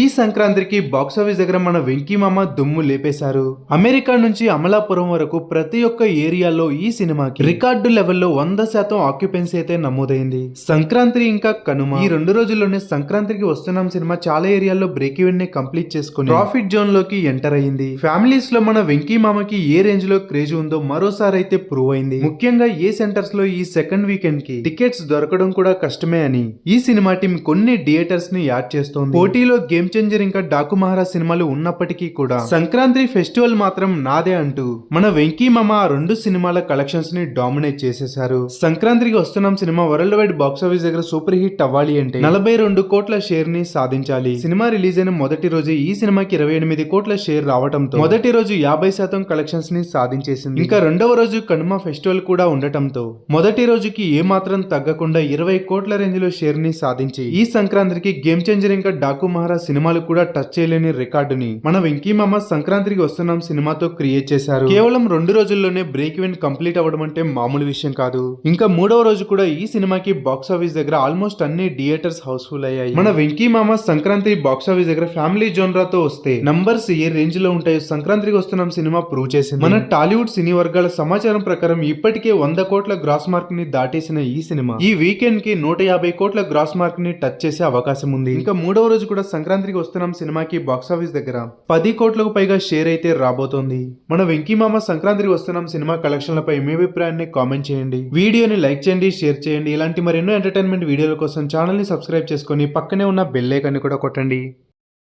ఈ సంక్రాంతికి బాక్సాఫీస్ దగ్గర మన వెంకీ మామ దుమ్ము లేపేశారు. అమెరికా నుంచి అమలాపురం వరకు ప్రతి ఒక్క ఏరియాలో ఈ సినిమాకి రికార్డు లెవెల్లో వంద శాతం ఆక్యుపెన్సీ అయితే నమోదైంది. సంక్రాంతి ఇంకా కనుమ. ఈ రెండు రోజుల్లోనే సంక్రాంతికి వస్తున్నాం సినిమా చాలా ఏరియాల్లో బ్రేక్ ఈవెన్ని కంప్లీట్ చేసుకుని ప్రాఫిట్ జోన్లోకి ఎంటర్ అయింది. ఫ్యామిలీస్లో మన వెంకీమామకి ఏ రేంజ్లో క్రేజ్ ఉందో మరోసారి అయితే ప్రూవ్ అయింది. ముఖ్యంగా ఏ సెంటర్స్లో ఈ సెకండ్ వీకెండ్కి టికెట్స్ దొరకడం కూడా కష్టమే అని ఈ సినిమా టీం కొన్ని థియేటర్స్ని యాడ్ చేస్తోంది. పోటీలో గేమ్ చేంజర్ ఇంకా డాకు మహారాజ్ సినిమాలు ఉన్నప్పటికీ కూడా సంక్రాంతి ఫెస్టివల్ మాత్రం నాదే అంటూ మన వెంకీ మామ ఆ రెండు సినిమాల కలెక్షన్స్ని డామినేట్ చేసేశారు. సంక్రాంతికి వస్తున్నాం cinema world wide box office దగ్గర సూపర్ హిట్ అవ్వాలి అంటే నలభై రెండు కోట్ల షేర్ని సాధించాలి. సినిమా రిలీజ్ అయిన మొదటి రోజు ఈ సినిమాకి ఇరవై ఎనిమిది కోట్ల షేర్ రావడంతో మొదటి రోజు యాభై శాతం కలెక్షన్స్ని సాధించేసింది. ఇంకా రెండవ రోజు కనుమ ఫెస్టివల్ కూడా ఉండటంతో మొదటి రోజుకి ఏ మాత్రం తగ్గకుండా ఇరవై కోట్ల రేంజ్లో షేర్ని సాధించి ఈ సంక్రాంతికి గేమ్ చేంజర్ ఇంకా డాకు మహారాజ్ సినిమాలు కూడా టచ్ చేయలేని రికార్డుని. మన వెంకీ మామ సంక్రాంతికి వస్తున్నాం సినిమాతో క్రియేట్ చేశారు. కేవలం రెండు రోజుల్లోనే బ్రేక్ ఈవెన్ కంప్లీట్ అవ్వడం అంటే మామూలు విషయం కాదు. ఇంకా మూడవ రోజు కూడా ఈ సినిమాకి బాక్స్ ఆఫీస్ దగ్గర ఆల్మోస్ట్ అన్ని థియేటర్స్ హౌస్ఫుల్ అయ్యాయి. మన వెంకీ మామ సంక్రాంతి బాక్స్ ఆఫీస్ దగ్గర ఫ్యామిలీ జోన్రాతో వస్తే నంబర్స్ ఏ రేంజ్లో ఉంటాయో సంక్రాంతికి వస్తున్నాం సినిమా ప్రూవ్ చేసింది. మన టాలీవుడ్ సినీ వర్గాల సమాచారం ప్రకారం ఇప్పటికే వంద కోట్ల గ్రాస్ మార్క్ని దాటేసిన ఈ సినిమా. ఈ వీకెండ్కి నూట యాభై కోట్ల గ్రాస్ మార్క్ని టచ్ చేసే అవకాశం ఉంది. ఇంకా మూడవ రోజు కూడా సంక్రాంతి సంక్రాంతికి వస్తున్నాం సినిమాకి బాక్స్ ఆఫీస్ దగ్గర. పది కోట్లకు పైగా షేర్ అయితే రాబోతోంది. మన వెంకీ మామ సంక్రాంతికి వస్తున్నాం సినిమా కలెక్షన్లపై మీ అభిప్రాయాన్ని కామెంట్ చేయండి. వీడియోని లైక్ చేయండి షేర్ చేయండి. ఇలాంటి మరెన్నో ఎంటర్టైన్మెంట్ వీడియోల కోసం ఛానల్ని సబ్స్క్రైబ్ చేసుకొని పక్కనే ఉన్న బెల్ ఐకాన్ని కూడా కొట్టండి.